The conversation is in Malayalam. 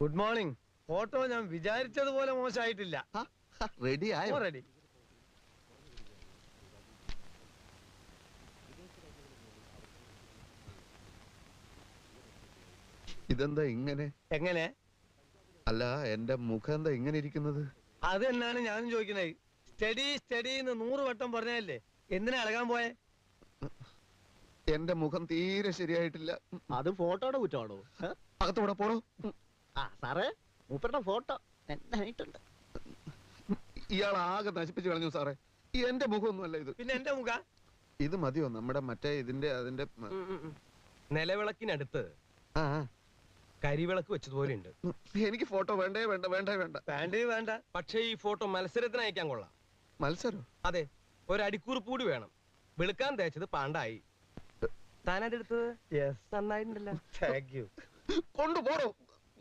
ഗുഡ് മോർണിംഗ് ഫോട്ടോ ഞാൻ വിചാരിച്ചതുപോലെ മോശമായിട്ടില്ല റെഡി ആയോ? റെഡി ഇതെന്താ ഇങ്ങനെ? എങ്ങനെ? അല്ല എന്റെ മുഖം എന്താ ഇങ്ങനെ ഇരിക്കുന്നത്? അത് തന്നെയാണ് ഞാനും ചോദിക്കുന്നത് സ്റ്റഡി സ്റ്റഡി എന്ന് നൂറ് വട്ടം പറഞ്ഞല്ലേ എന്തിനാ ഇളകാൻ പോയെ? എന്റെ മുഖം തീരെ ശരിയായിട്ടില്ല. അത് ഫോട്ടോയുടെ കുറ്റമാണോ? അകത്തൂടെ ഉം, ആ സാറേ മൂപ്പരുടെ ഫോട്ടോ നന്നായിട്ടുണ്ട് ഇയാൾ ആകെ നശിപ്പിച്ചു കളഞ്ഞു സാറേ. ഈ എന്റെ മുഖമൊന്നുമല്ല ഇത്. പിന്നെ എന്റെ മുഖ? ഇത് മതിയോ? നമ്മുടെ മറ്റേ ഇതിന്റെ അതിന്റെ മ- നിലവിളക്കിനടുത്ത് ആ ആ. കരിവിളക്ക് വെച്ചതുപോലെ ഉണ്ട് എനിക്ക് ഫോട്ടോ വേണ്ടേ വേണ്ട വേണ്ടേ വേണ്ട. വേണ്ടേ വേണ്ട. പക്ഷേ ഈ ഫോട്ടോ മത്സരത്തിന് അയക്കാൻ കൊള്ളാം. മത്സരം? അതെ ഒരു അടിക്കുറിപ്പ് കൂടി വേണം. വെളുക്കാൻ തേച്ചത് പാണ്ടായി. താനതെടുത്തത് യെസ് നന്നായിട്ടുണ്ടല്ലോ. Thank you കൊണ്ടുപോടോ.